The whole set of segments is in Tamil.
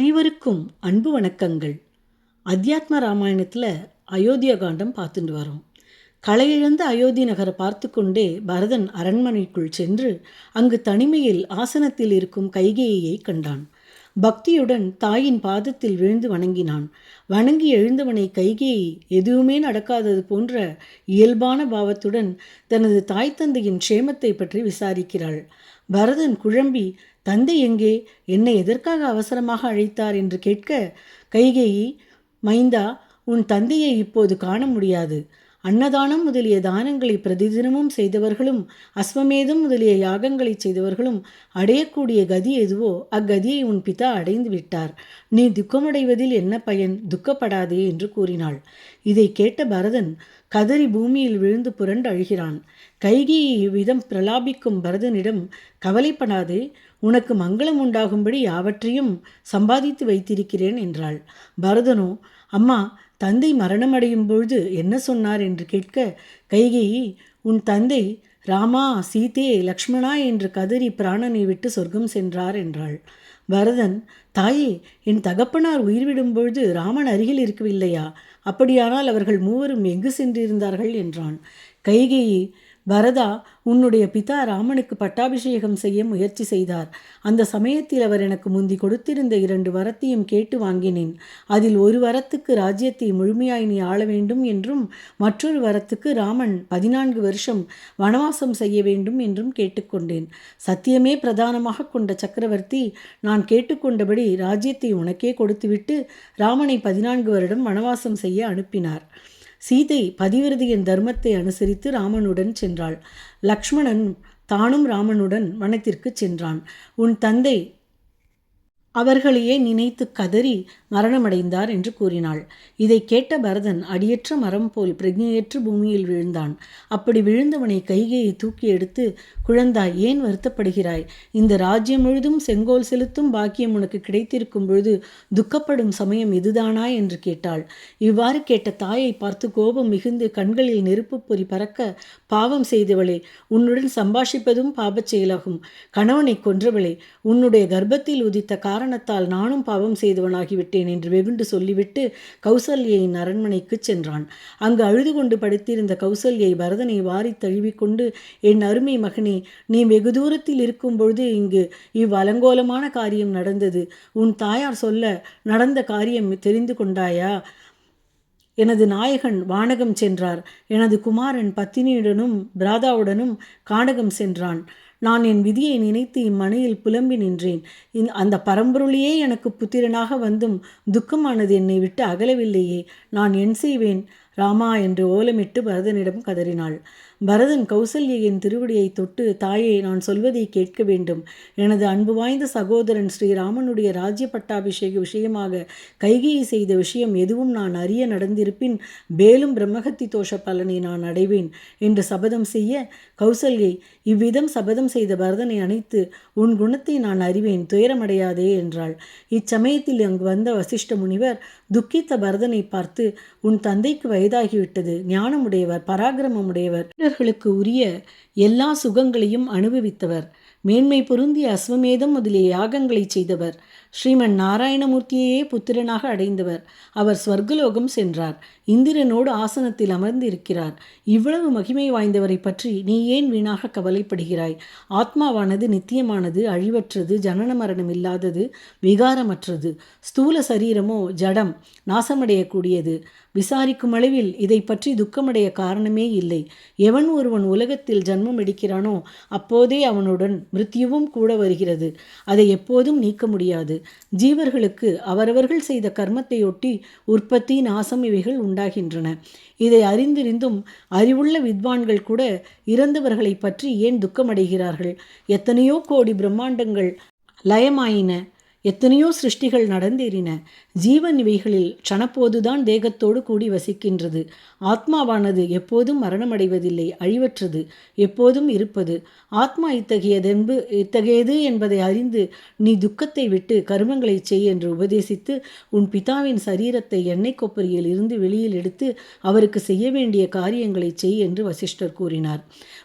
அனைவருக்கும் அன்பு வணக்கங்கள். அத்தியாத்ம ராமாயணத்தில் அயோத்தியா காண்டம் பார்த்துட்டு வரோம். களையிழந்த அயோத்தி நகரை பார்த்து கொண்டே பரதன் அரண்மனைக்குள் சென்று அங்கு தனிமையில் ஆசனத்தில் இருக்கும் கைகேயை கண்டான். பக்தியுடன் தாயின் பாதத்தில் விழுந்து வணங்கினான். வணங்கி எழுந்தவனை கைகேயி எதுவுமே நடக்காதது போன்ற இயல்பான பாவத்துடன் தனது தாய் தந்தையின் க்ஷேமத்தை பற்றி விசாரிக்கிறாள். பரதன் குழம்பி தந்தை எங்கே? என்னை எதற்காக அவசரமாக அழைத்தார் என்று கேட்க கைகேயி மைந்தா உன் தந்தையை இப்போது காண முடியாது. அன்னதானம் முதலிய தானங்களை பிரதிதினமும் செய்தவர்களும் அஸ்வமேதம் முதலிய யாகங்களை செய்தவர்களும் அடையக்கூடிய கதி எதுவோ அக்கதியை உன் பிதா அடைந்து விட்டார். நீ துக்கமடைவதில் என்ன பயன்? துக்கப்படாதே என்று கூறினாள். இதை கேட்ட பரதன் கதறி பூமியில் விழுந்து புரண்டு அழுகிறான். கைகியை இவ்விதம் பிரலாபிக்கும் பரதனிடம் கவலைப்படாதே உனக்கு மங்களம் உண்டாகும்படி யாவற்றையும் சம்பாதித்து வைத்திருக்கிறேன் என்றாள். பரதனோ அம்மா தந்தை மரணமடையும் பொழுது என்ன சொன்னார் என்று கேட்க கைகேயி உன் தந்தை ராமா சீதே லக்ஷ்மணா என்று கதறி பிராணனை விட்டு சொர்க்கம் சென்றார் என்றாள். பரதன் தாயே என் தகப்பனார் உயிர்விடும் பொழுது ராமன் அருகில் இருக்கவில்லையா? அப்படியானால் அவர்கள் மூவரும் எங்கு சென்றிருந்தார்கள் என்றான். கைகேயி பரதா உன்னுடைய பிதா ராமனுக்கு பட்டாபிஷேகம் செய்ய முயற்சி செய்தார். அந்த சமயத்தில் அவர் எனக்கு முந்தி கொடுத்திருந்த இரண்டு வரத்தையும் கேட்டு வாங்கினேன். அதில் ஒரு வரத்துக்கு ராஜ்யத்தை முழுமையாய் நீ ஆள வேண்டும் என்றும் மற்றொரு வரத்துக்கு ராமன் பதினான்கு வருஷம் வனவாசம் செய்ய வேண்டும் என்றும் கேட்டுக்கொண்டேன். சத்தியமே பிரதானமாக கொண்ட சக்கரவர்த்தி நான் கேட்டுக்கொண்டபடி ராஜ்யத்தை உனக்கே கொடுத்துவிட்டு ராமனை பதினான்கு வருடம் வனவாசம் செய்ய அனுப்பினார். சீதை பதிவிரதியின் தர்மத்தை அனுசரித்து ராமனுடன் சென்றாள். லக்ஷ்மணன் தானும் ராமனுடன் வனத்திற்கு சென்றான். உன் தந்தை அவர்களையே நினைத்து கதறி மரணமடைந்தார் என்று கூறினாள். இதை கேட்ட பரதன் அடியற்ற மரம் போல் பிரஜையற்று பூமியில் விழுந்தான். அப்படி விழுந்தவனை கைகையை தூக்கி எடுத்து குழந்தாய் ஏன் வருத்தப்படுகிறாய்? இந்த ராஜ்யம் முழுதும் செங்கோல் செலுத்தும் பாக்கியம் உனக்கு கிடைத்திருக்கும் பொழுது துக்கப்படும் சமயம் இதுதானா என்று கேட்டாள். இவ்வாறு கேட்ட தாயை பார்த்து கோபம் மிகுந்து கண்களில் நெருப்பு பொறி பறக்க பாவம் செய்தவளே உன்னுடன் சம்பாஷிப்பதும் பாபச் செயலாகும். கணவனை கொன்றவளே உன்னுடைய கர்ப்பத்தில் உதித்த காரணத்தால் நானும் பாவம் செய்தவனாகிவிட்டேன். என்று வெகுண்டு சொல்லிவிட்டு கௌசல்யின் அரண்மனைக்கு சென்றான். அங்கு அழுது கொண்டு படுத்திருந்த கௌசல்யை பரதனை வாரி தழுவிக்கொண்டு என் அருமை மகனே நீ வெகு தூரத்தில் இருக்கும் பொழுது இங்கு இவ்வலங்கோலமான காரியம் நடந்தது. உன் தாயார் சொல்ல நடந்த காரியம் தெரிந்து கொண்டாயா? எனது நாயகன் வானகம் சென்றார். எனது குமாரன் பத்தினியுடனும் பிராதாவுடனும் கானகம் சென்றான். நான் என் விதியை நினைத்து இம்மனையில் புலம்பி நின்றேன். அந்த பரம்பொருளையே எனக்கு புத்திரனாக வந்தும் துக்கமானது என்னை விட்டு அகலவில்லையே. நான் என் செய்வேன். ராமா என்று ஓலமிட்டு பரதனிடம் கதறினாள். பரதன் கௌசல்யின் திருவடியை தொட்டு தாயை நான் சொல்வதை கேட்க வேண்டும். எனது அன்பு வாய்ந்த சகோதரன் ஸ்ரீராமனுடைய ராஜ்ய பட்டாபிஷேக விஷயமாக கைகையை செய்த விஷயம் எதுவும் நான் அறிய நடந்திருப்பின் மேலும் பிரம்மகத்தி தோஷ பலனை நான் அடைவேன் என்று சபதம் செய்ய கௌசல்யை இவ்விதம் சபதம் செய்த பரதனை அணைத்து உன் குணத்தை நான் அறிவேன் துயரமடையாதே என்றாள். இச்சமயத்தில் அங்கு வந்த வசிஷ்ட முனிவர் துக்கித்த பரதனை பார்த்து உன் தந்தைக்கு வயதாகிவிட்டது. ஞானமுடையவர் பராக்கிரமமுடையவர். வீரர்களுக்கு உரிய எல்லா சுகங்களையும் அனுபவித்தவர். மேன்மை பொருந்திய அஸ்வமேதம் முதலிய யாகங்களை செய்தவர். ஸ்ரீமன் நாராயணமூர்த்தியையே புத்திரனாக அடைந்தவர். அவர் ஸ்வர்கலோகம் சென்றார். இந்திரனோடு ஆசனத்தில் அமர்ந்திருக்கிறார். இவ்வளவு மகிமை வாய்ந்தவரை பற்றி நீ ஏன் வீணாக கவலைப்படுகிறாய்? ஆத்மாவானது நித்தியமானது அழிவற்றது ஜனன மரணம் இல்லாதது விகாரமற்றது. ஸ்தூல சரீரமோ ஜடம். நாசமடையக்கூடியது. விசாரிக்கும் அளவில் இதை பற்றி துக்கமடைய காரணமே இல்லை. எவன் ஒருவன் உலகத்தில் ஜன்மம் எடுக்கிறானோ அப்போதே அவனுடன் மிருத்யுவும் கூட வருகிறது. அதை எப்போதும் நீக்க முடியாது. ஜீவர்களுக்கு அவரவர்கள் செய்த கர்மத்தையொட்டி உற்பத்தி நாசம் இவைகள் உண்டாகின்றன. இதை அறிந்திருந்தும் அறிவுள்ள வித்வான்கள் கூட இறந்தவர்களை பற்றி ஏன் துக்கமடைகிறார்கள்? எத்தனையோ கோடி பிரம்மாண்டங்கள் லயமாயின. எத்தனையோ சிருஷ்டிகள் நடந்தேறின. ஜீவன் இவைகளில் க்ஷணப்போதுதான் தேகத்தோடு கூடி வசிக்கின்றது. ஆத்மாவானது எப்போதும் மரணமடைவதில்லை அழிவற்றது எப்போதும் இருப்பது. ஆத்மா இத்தகையதென்பு இத்தகையது என்பதை அறிந்து நீ துக்கத்தை விட்டு கருமங்களை செய் என்று உபதேசித்து உன் பிதாவின் சரீரத்தை எண்ணெய் கொப்பரியில் இருந்து வெளியில் எடுத்து அவருக்கு செய்ய வேண்டிய காரியங்களை செய் என்று வசிஷ்டர் கூறினார்.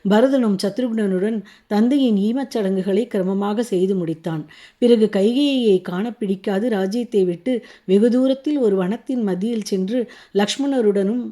பரதனும் சத்ருகுணனுடன் தந்தையின் ஈமச் சடங்குகளை கிரமமாக செய்து முடித்தான். பிறகு கைகையை சீதையை காண பிடிக்காது ராஜ்யத்தை விட்டு வெகு தூரத்தில் ஒரு வனத்தின் மத்தியில் சென்று லக்ஷ்மணருடனும்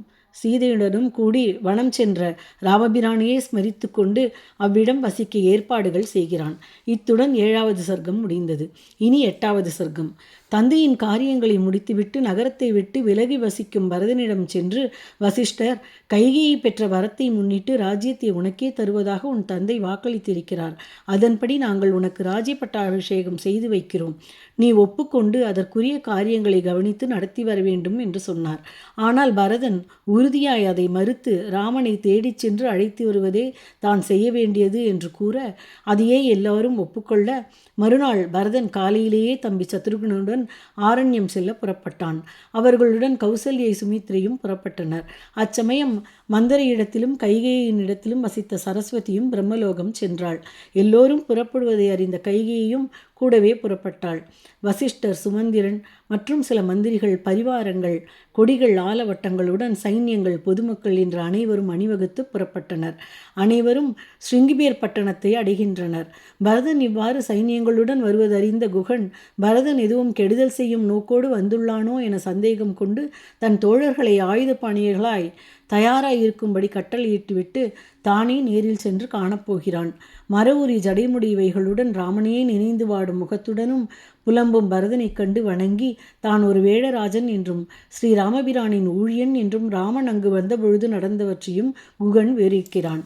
சீதையுடனும் கூடி வனம் சென்ற ராமபிரானையே ஸ்மரித்து கொண்டு அவ்விடம் வசிக்க ஏற்பாடுகள் செய்கிறான். இத்துடன் ஏழாவது சர்க்கம் முடிந்தது. இனி எட்டாவது சர்க்கம். தந்தையின் காரியங்களை முடித்துவிட்டு நகரத்தை விட்டு விலகி வசிக்கும் பரதனிடம் சென்று வசிஷ்டர் கைகையை பெற்ற வரத்தை முன்னிட்டு ராஜ்யத்தை உனக்கே தருவதாக உன் தந்தை வாக்களித்திருக்கிறார். அதன்படி நாங்கள் உனக்கு ராஜ்ய பட்டாபிஷேகம் செய்து வைக்கிறோம். நீ ஒப்புக்கொண்டு அதற்குரிய காரியங்களை கவனித்து நடத்தி வர வேண்டும் என்று சொன்னார். ஆனால் பரதன் உறுதியாய் அதை மறுத்து ராமனை தேடிச் சென்று அழைத்து வருவதே தான் செய்ய வேண்டியது என்று கூற அதையே எல்லாரும் ஒப்புக்கொள்ள மறுநாள் பரதன் காலையிலேயே தம்பி சத்ருகனுடன் ஆரண்யம் செல்ல புறப்பட்டான். அவர்களுடன் கௌசல்யை சுமித்ரையும் புறப்பட்டனர். அச்சமயம் மந்தரையிடத்திலும் கைகேயினிடத்திலும் வசித்த சரஸ்வதியும் பிரம்மலோகம் சென்றாள். எல்லோரும் புறப்படுவதை அறிந்த கைகேயும் கூடவே புறப்பட்டாள். வசிஷ்டர் சுமந்திரன் மற்றும் சில மந்திரிகள் பரிவாரங்கள் கொடிகள் ஆலவட்டங்களுடன் சைன்யங்கள் பொதுமக்கள் என்று அனைவரும் அணிவகுத்து புறப்பட்டனர். அனைவரும் ஸ்ருங்கிபேர் பட்டணத்தை அடைகின்றனர். பரதன் இவ்வாறு சைன்யங்களுடன் வருவதறிந்த குகன் பரதன் எதுவும் கெடுதல் செய்யும் நோக்கோடு வந்துள்ளானோ என சந்தேகம் கொண்டு தன் தோழர்களை ஆயுத பாணியர்களாய் தயாராக இருக்கும்படி கட்டளையிட்டுவிட்டு தானே நேரில் சென்று காணப்போகிறான். மரவுரி ஜடைமுடிவைகளுடன் ராமனையே நினைந்து வாடும் முகத்துடனும் புலம்பும் பரதனைக் கண்டு வணங்கி தான் ஒரு வேடராஜன் என்றும் ஸ்ரீராமபிரானின் ஊழியன் என்றும் ராமன் அங்கு வந்தபொழுது நடந்தவற்றையும் குகன் விவரிக்கிறான்.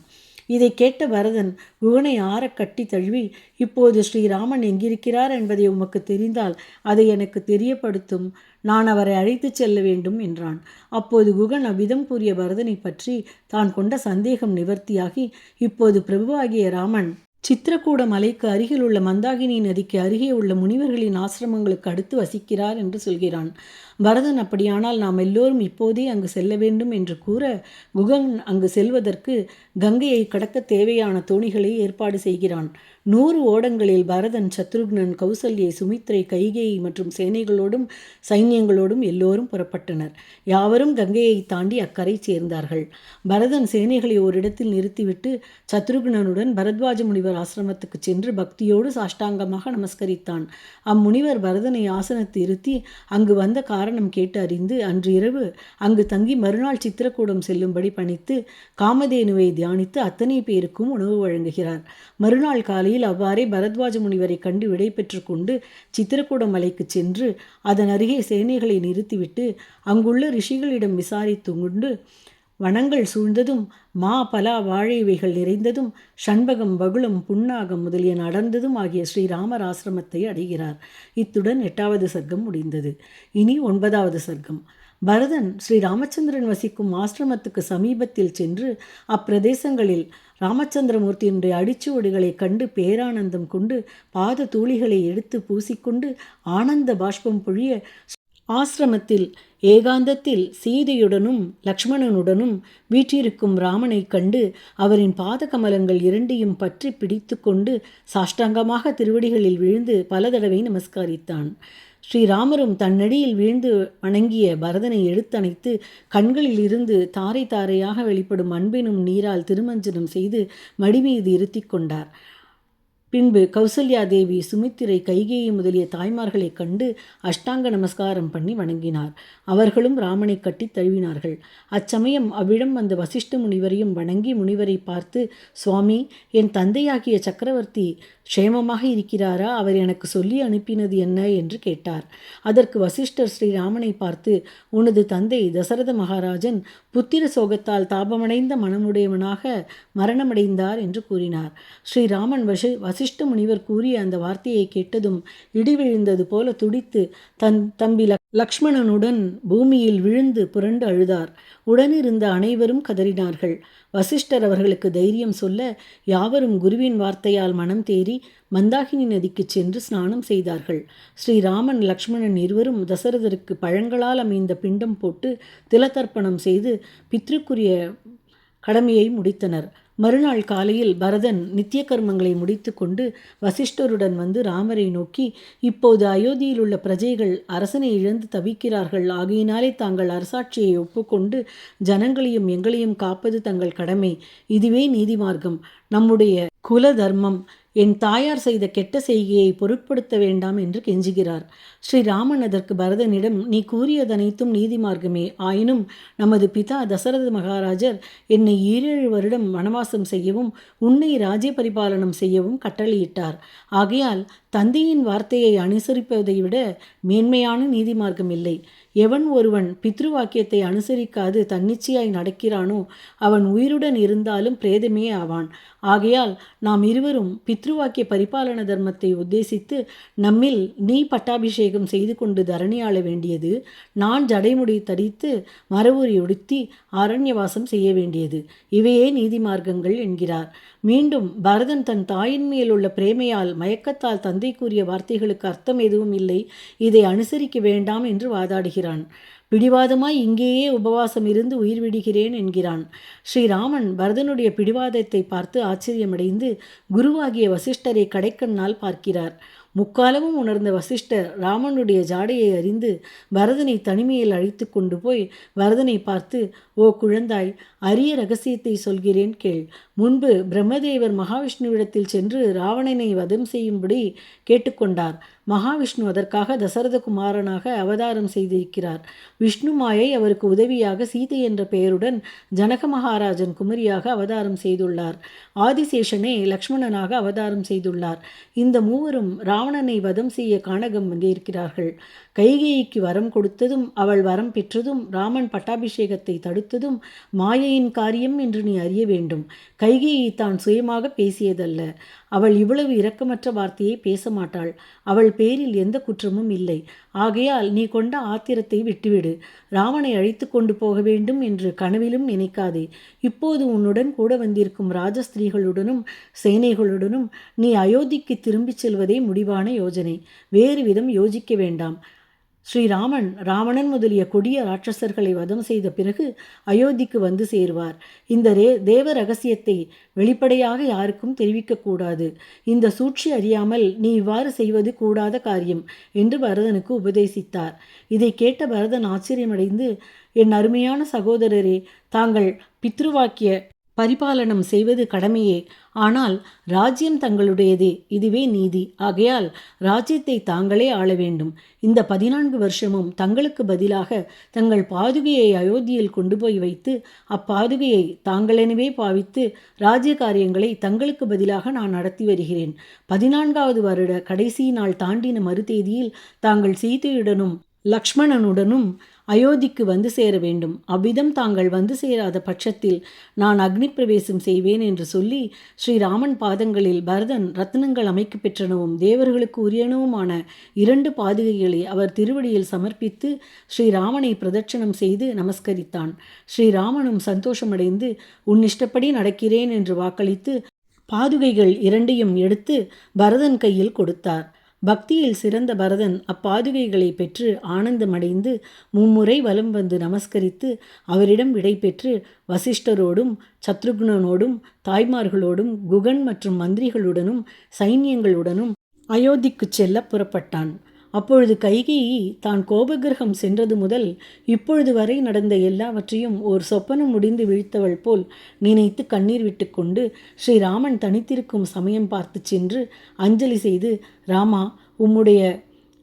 இதை கேட்ட பரதன் குகனை ஆற கட்டி தழுவி இப்போது ஸ்ரீராமன் எங்கிருக்கிறார் என்பதை உமக்கு தெரிந்தால் அதை எனக்கு தெரியப்படுத்தும். நான் அவரை அழைத்துச் செல்ல வேண்டும் என்றான். அப்போது குகன் அவ்விதம் கூறிய பரதனை பற்றி தான் கொண்ட சந்தேகம் நிவர்த்தியாகி இப்போது பிரபுவாகிய ராமன் சித்திரக்கூட மலைக்கு அருகில் உள்ள மந்தாகினி நதிக்கு அருகே உள்ள முனிவர்களின் ஆசிரமங்களுக்கு அடுத்து வசிக்கிறார் என்று சொல்கிறான். பரதன் அப்படியானால் நாம் எல்லோரும் இப்போதே அங்கு செல்ல வேண்டும் என்று கூற குகன் அங்கு செல்வதற்கு கங்கையை கடக்க தேவையான தோணிகளை ஏற்பாடு செய்கிறான். நூறு ஓடங்களில் பரதன் சத்ருக்னன் கௌசல்யை சுமித்ரை கைகேயி மற்றும் சேனைகளோடும் சைன்யங்களோடும் எல்லோரும் புறப்பட்டனர். யாவரும் கங்கையை தாண்டி அக்கரை சேர்ந்தார்கள். பரதன் சேனைகளை ஓரிடத்தில் நிறுத்திவிட்டு சத்ருக்னனுடன் பரத்வாஜ முனிவர் ஆசிரமத்துக்கு சென்று பக்தியோடு சாஷ்டாங்கமாக நமஸ்கரித்தான். அம்முனிவர் பரதனை ஆசனத்தை இருத்தி அங்கு வந்த காரணம் கேட்டு அறிந்து அன்று இரவு அங்கு தங்கி மறுநாள் சித்திரக்கூடம் செல்லும்படி பணித்து காமதேனுவை தியானித்து அத்தனை பேருக்கும் உணவு வழங்குகிறார். மறுநாள் காலையில் அவ்வாறே பரத்வாஜ முனிவரை கண்டு விடைபெற்று கொண்டு சித்திரக்கூடம் மலைக்கு சென்று அதன் அருகே சேனைகளை நிறுத்திவிட்டு அங்குள்ள ரிஷிகளிடம் விசாரித்து கொண்டு வனங்கள் சூழ்ந்ததும் மா பலா வாழை இவைகள் நிறைந்ததும் ஷண்பகம் பகுளம் புன்னாகம் முதலிய நடந்ததும் ஆகிய ஸ்ரீராமர் ஆசிரமத்தை அடைகிறார். இத்துடன் எட்டாவது சர்க்கம் முடிந்தது. இனி ஒன்பதாவது சர்க்கம். பரதன் ஸ்ரீ ராமச்சந்திரன் வசிக்கும் ஆசிரமத்துக்கு சமீபத்தில் சென்று அப்பிரதேசங்களில் ராமச்சந்திரமூர்த்தியினுடைய அடிச்சுவடுகளை கண்டு பேரானந்தம் கொண்டு பாத தூளிகளை எடுத்து பூசிக்கொண்டு ஆனந்த பாஷ்பம் பொழிய ஆசிரமத்தில் ஏகாந்தத்தில் சீதையுடனும் லக்ஷ்மணனுடனும் வீற்றிருக்கும் ராமனை கண்டு அவரின் பாதகமலங்கள் இரண்டையும் பற்றி பிடித்து கொண்டு சாஷ்டாங்கமாக திருவடிகளில் விழுந்து பல தடவை நமஸ்காரித்தான். ஸ்ரீராமரும் தன்னடியில் வீழ்ந்து வணங்கிய பரதனை எடுத்தணைத்து கண்களில் இருந்து தாரை தாரையாக வெளிப்படும் அன்பினும் நீரால் திருமஞ்சனம் செய்து மடிமீது இருத்தி கொண்டார். பின்பு கௌசல்யா தேவி சுமித்திரை கைகேயி முதலிய தாய்மார்களைக் கண்டு அஷ்டாங்க நமஸ்காரம் பண்ணி வணங்கினார். அவர்களும் ராமனை கட்டி தழுவினார்கள். அச்சமயம் அவ்விடம் வந்த வசிஷ்ட முனிவரையும் வணங்கி முனிவரை பார்த்து சுவாமி என் தந்தையாகிய சக்கரவர்த்தி க்ஷேமமாக இருக்கிறாரா? அவர் எனக்கு சொல்லி அனுப்பினது என்ன? என்று கேட்டார். அதற்கு வசிஷ்டர் ஸ்ரீராமனை பார்த்து உனது தந்தை தசரத மகாராஜன் புத்திர சோகத்தால் தாபமடைந்த மனமுடையவனாக மரணமடைந்தார் என்று கூறினார். ஸ்ரீராமன் வசி வசிஷ்ட முனிவர் கூறிய அந்த வார்த்தையை கேட்டதும் இடி விழுந்தது போல துடித்து தன் தம்பி லக்ஷ்மணனுடன் பூமியில் விழுந்து புரண்டு அழுதார். உடனிருந்த அனைவரும் கதறினார்கள். வசிஷ்டர் அவர்களுக்கு தைரியம் சொல்ல யாவரும் குருவின் வார்த்தையால் மனம் தேறி மந்தாகினி நதிக்கு சென்று ஸ்நானம் செய்தார்கள். ஸ்ரீராமன் லக்ஷ்மணன் இருவரும் தசரதருக்கு பழங்களால் அமைந்த பிண்டம் போட்டு திலதர்ப்பணம் செய்து பித்ருக்குரிய கடமையை முடித்தனர். மறுநாள் காலையில் பரதன் நித்திய கர்மங்களை முடித்துக்கொண்டு வசிஷ்டருடன் வந்து ராமரை நோக்கி இப்போது அயோத்தியில் உள்ள பிரஜைகள் அரசனை இழந்து தவிக்கிறார்கள். ஆகையினாலே தாங்கள் அரசாட்சியை ஒப்புக்கொண்டு ஜனங்களையும் எங்களையும் காப்பது தங்கள் கடமை. இதுவே நீதி மார்க்கம். நம்முடைய குல தர்மம் என் தாயார் செய்த கெட்ட செய்கையை பொருட்படுத்த வேண்டாம் என்று கெஞ்சுகிறார். ஸ்ரீராமன் அதற்கு பரதனிடம் நீ கூறியதனைத்தும் நீதி மார்க்கமே ஆயினும் நமது பிதா தசரத மகாராஜர் என்னை ஈரேழு வருடம் வனவாசம் செய்யவும் உன்னை ராஜ்ய பரிபாலனம் செய்யவும் கட்டளையிட்டார். ஆகையால் தந்தையின் வார்த்தையை அனுசரிப்பதை விட மேன்மையான நீதிமார்க்கம் இல்லை. எவன் ஒருவன் பித்ருவாக்கியத்தை அனுசரிக்காது தன்னிச்சையாய் நடக்கிறானோ அவன் உயிருடன் இருந்தாலும் பிரேதமே ஆவான். ஆகையால் நாம் இருவரும் பித்ருவாக்கிய பரிபாலன தர்மத்தை உத்தேசித்து நம்மில் நீ பட்டாபிஷேகம் செய்து கொண்டு தரணி ஆள வேண்டியது நான் ஜடைமுடி தரித்து மரவுரி உடுத்தி அரண்யவாசம் செய்ய வேண்டியது. இவையே நீதிமார்க்கங்கள் என்கிறார். மீண்டும் பரதன் தன் தாயின் மேல் உள்ள பிரேமையால் மயக்கத்தால் தன் தந்தை கூறிய வார்த்தைகளுக்கு அர்த்தம் எதுவும் இல்லை. இதை அனுசரிக்க வேண்டாம் என்று வாதாடுகிறான். பிடிவாதமாய் இங்கேயே உபவாசம் இருந்து உயிர் விடுகிறேன் என்கிறான். ஸ்ரீராமன் பரதனுடைய பிடிவாதத்தை பார்த்து ஆச்சரியமடைந்து குருவாகிய வசிஷ்டரை கடைக்கண்ணால் பார்க்கிறார். முக்காலமும் உணர்ந்த வசிஷ்டர் ராமனுடைய ஜாடையை அறிந்து பரதனை தனிமையில் அழைத்து கொண்டு போய் பரதனை பார்த்து ஓ குழந்தாய் அரிய ரகசியத்தை சொல்கிறேன் கேள். முன்பு பிரம்மதேவர் மகாவிஷ்ணுவிடத்தில் சென்று ராவணனை வதம் செய்யும்படி கேட்டுக்கொண்டார். மகாவிஷ்ணு அதற்காக தசரத குமாரனாக அவதாரம் செய்திருக்கிறார். விஷ்ணு மாயை அவருக்கு உதவியாக சீதை என்ற பெயருடன் ஜனக மகாராஜன் குமரியாக அவதாரம் செய்துள்ளார். ஆதிசேஷனே லக்ஷ்மணனாக அவதாரம் செய்துள்ளார். இந்த மூவரும் ராவணனை வதம் செய்ய காணகம் வந்திருக்கிறார்கள். கைகேயிக்கு வரம் கொடுத்ததும் அவள் வரம் பெற்றதும் ராமன் பட்டாபிஷேகத்தை தடுத்ததும் மாயையின் காரியம் என்று நீ அறிய வேண்டும். கைகேயி தான் சுயமாக பேசியதல்ல. அவள் இவ்வளவு இரக்கமற்ற வார்த்தையை பேச மாட்டாள். அவள் பேரில் எந்த குற்றமும் இல்லை. ஆகையால் நீ கொண்ட ஆத்திரத்தை விட்டுவிடு. ராவனை அழைத்து கொண்டு போக வேண்டும் என்று கனவிலும் நினைக்காதே. இப்போது உன்னுடன் கூட வந்திருக்கும் ராஜஸ்திரீகளுடனும் சேனைகளுடனும் நீ அயோத்திக்கு திரும்பிச் செல்வதே முடிவான யோஜனை. வேறு விதம் யோசிக்க வேண்டாம். ஸ்ரீராமன் ராவணன் முதலிய கொடிய ராட்சசர்களை வதம் செய்த பிறகு அயோத்திக்கு வந்து சேருவார். இந்த ரே தேவ ரகசியத்தை வெளிப்படையாக யாருக்கும் தெரிவிக்கக்கூடாது இந்த சூழ்ச்சி அறியாமல் நீ இவ்வாறு செய்வது கூடாத காரியம் என்று பரதனுக்கு உபதேசித்தார். இதை கேட்ட பரதன் ஆச்சரியமடைந்து என் அருமையான சகோதரரே தாங்கள் பித்ருவாக்கிய பரிபாலனம் செய்வது கடமையே. ஆனால் ராஜ்யம் தங்களுடையதே இதுவே நீதி. ஆகையால் ராஜ்யத்தை தாங்களே ஆள வேண்டும். இந்த பதினான்கு வருஷமும் தங்களுக்கு பதிலாக தங்கள் பாதுகையை அயோத்தியில் கொண்டு போய் வைத்து அப்பாதுகையை தாங்களெனவே பாவித்து ராஜ்ய காரியங்களை தங்களுக்கு பதிலாக நான் நடத்தி வருகிறேன். பதினான்காவது வருட கடைசி நாள் தாண்டின மறுதேதியில் தாங்கள் சீதையுடனும் லக்ஷ்மணனுடனும் அயோத்திக்கு வந்து சேர வேண்டும். அவ்விதம் தாங்கள் வந்து சேராத பட்சத்தில் நான் அக்னி பிரவேசம் செய்வேன் என்று சொல்லி ஸ்ரீராமன் பாதங்களில் பரதன் ரத்னங்கள் அமைக்க பெற்றனவும் தேவர்களுக்கு உரியனவுமான இரண்டு பாதுகைகளை அவர் திருவடியில் சமர்ப்பித்து ஸ்ரீராமனை பிரதட்சணம் செய்து நமஸ்கரித்தான். ஸ்ரீராமனும் சந்தோஷமடைந்து உன் இஷ்டப்படி நடக்கிறேன் என்று வாக்களித்து பாதுகைகள் இரண்டையும் எடுத்து பரதன் கையில் கொடுத்தார். பக்தியில் சிறந்த பரதன் அப்பாதுகைகளை பெற்று ஆனந்தமடைந்து மும்முறை வலம் வந்து நமஸ்கரித்து அவரிடம் விடைபெற்று வசிஷ்டரோடும் சத்ருக்னனோடும் தாய்மார்களோடும் குகன் மற்றும் மந்திரிகளுடனும் சைன்யங்களுடனும் அயோத்திக்குச் செல்ல புறப்பட்டான். அப்பொழுது கைகேயி தான் கோபகிரகம் சென்றது முதல் இப்பொழுது வரை நடந்த எல்லாவற்றையும் ஓர் சொப்பனம் முடிந்து விழித்தவள் போல் நினைத்து கண்ணீர் விட்டுக்கொண்டு ஸ்ரீராமன் தனித்திருக்கும் சமயம் பார்த்து சென்று அஞ்சலி செய்து ராமா உம்முடைய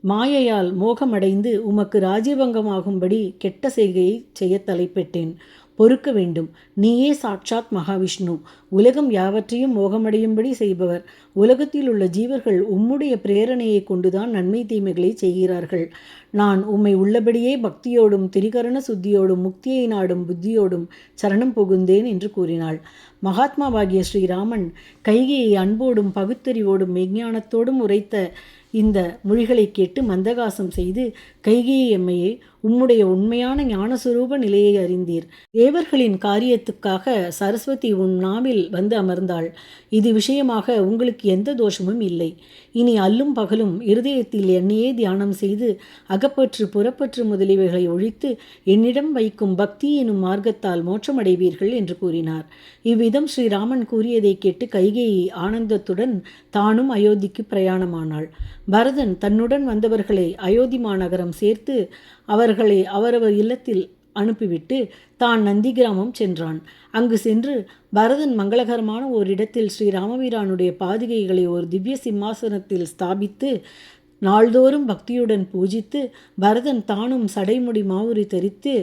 மாயையால் மோகமடைந்து உமக்கு ராஜீவங்கமாகும்படி கெட்ட செய்கையை செய்ய தலைப்பட்டேன் பொறுக்க வேண்டும். நீயே சாட்சாத் மகாவிஷ்ணு. உலகம் யாவற்றையும் மோகமடையும்படி செய்பவர். உலகத்தில் உள்ள ஜீவர்கள் உம்முடைய பிரேரணையை கொண்டுதான் நன்மை தீமைகளை செய்கிறார்கள். நான் உம்மை உள்ளபடியே பக்தியோடும் திரிகரண சுத்தியோடும் முக்தியை நாடும் புத்தியோடும் சரணம் புகுந்தேன் என்று கூறினாள். மகாத்மாவாகிய ஸ்ரீராமன் கைகையை அன்போடும் பகுத்தறிவோடும் விஞ்ஞானத்தோடும் உரைத்த இந்த மொழிகளை கேட்டு மந்தகாசம் செய்து கைகேயி எம்மையை உம்முடைய உண்மையான ஞானஸ்வரூப நிலையை அறிந்தீர். தேவர்களின் காரியத்துக்காக சரஸ்வதி உன் நாவில் வந்து அமர்ந்தாள். இது விஷயமாக உங்களுக்கு எந்த தோஷமும் இல்லை. இனி அல்லும் பகலும் இருதயத்தில் என்னையே தியானம் செய்து அகப்பற்று புறப்பற்று முதலியவைகளை ஒழித்து என்னிடம் வைக்கும் பக்தி எனும் மார்க்கத்தால் மோட்சமடைவீர்கள் என்று கூறினார். இவ்விதம் ஸ்ரீராமன் கூறியதை கேட்டு கைகேயி ஆனந்தத்துடன் தானும் அயோத்திக்கு பிரயாணமானாள். பரதன் தன்னுடன் வந்தவர்களை அயோத்தி மாநகரம் சேர்த்து அவர்களை அவரவர் இல்லத்தில் அனுப்பிவிட்டு தான் நந்திகிராமம் சென்றான். அங்கு சென்று பரதன் மங்களகரமான ஓரிடத்தில் ஸ்ரீ ராமவீரானுடைய பாதுகைகளை ஒரு திவ்ய சிம்மாசனத்தில் ஸ்தாபித்து நாள்தோறும் பக்தியுடன் பூஜித்து பரதன் தானும் சடைமுடி மாவுரி தரித்து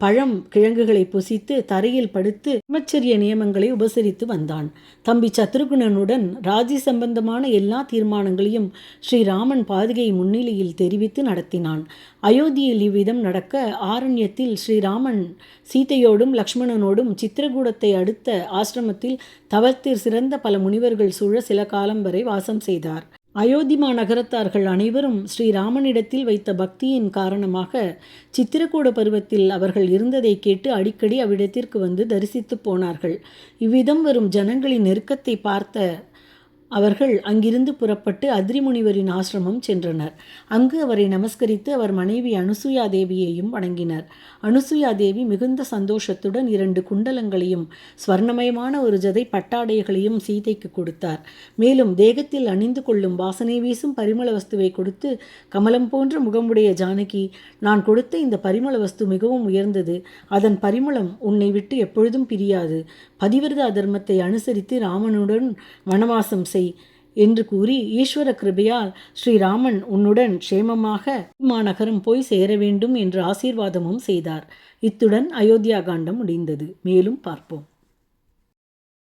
பழம் கிழங்குகளை புசித்து தரையில் படுத்து பிரம்மச்சரிய நியமங்களை உபசரித்து வந்தான். தம்பி சத்ருகுணனுடன் ராஜி சம்பந்தமான எல்லா தீர்மானங்களையும் ஸ்ரீராமன் பாதுகை முன்னிலையில் தெரிவித்து நடத்தினான். அயோத்தியில் இவ்விதம் நடக்க ஆரண்யத்தில் ஸ்ரீராமன் சீதையோடும் லக்ஷ்மணனோடும் சித்திரகூடத்தை அடுத்த ஆசிரமத்தில் தவத்தில் சிறந்த பல முனிவர்கள் சூழ சில காலம் வரை வாசம் செய்தார். அயோத்திமா நகரத்தார்கள் அனைவரும் ஸ்ரீராமனிடத்தில் வைத்த பக்தியின் காரணமாக சித்திரக்கூட பருவத்தில் அவர்கள் இருந்ததை கேட்டு அடிக்கடி அவ்விடத்திற்கு வந்து தரிசித்து போனார்கள். இவ்விதம் வரும் ஜனங்களின் நெருக்கத்தை பார்த்த அவர்கள் அங்கிருந்து புறப்பட்டு அத்ரிமுனிவரின் ஆசிரமம் சென்றனர். அங்கு அவரை நமஸ்கரித்து அவர் மனைவி அனுசுயா தேவியையும் வணங்கினர். அனுசுயா தேவி மிகுந்த சந்தோஷத்துடன் இரண்டு குண்டலங்களையும் ஸ்வர்ணமயமான ஒரு ஜதை பட்டாடைகளையும் சீதைக்கு கொடுத்தார். மேலும் தேகத்தில் அணிந்து கொள்ளும் வாசனை வீசும் பரிமள வஸ்துவை கொடுத்து கமலம் போன்ற முகமுடைய ஜானகி நான் கொடுத்த இந்த பரிமள வஸ்து மிகவும் உயர்ந்தது. அதன் பரிமளம் உன்னை விட்டு எப்பொழுதும் பிரியாது. பதிவிரத அதர்மத்தை அனுசரித்து ராமனுடன் வனவாசம் செய். என்று கூறி ஈஸ்வர கிருபையால் ஸ்ரீராமன் உன்னுடன் க்ஷேமமாக மாநகரம் போய் சேர வேண்டும் என்று ஆசீர்வாதமும் செய்தார். இத்துடன் அயோத்தியா காண்டம் முடிந்தது. மேலும் பார்ப்போம்.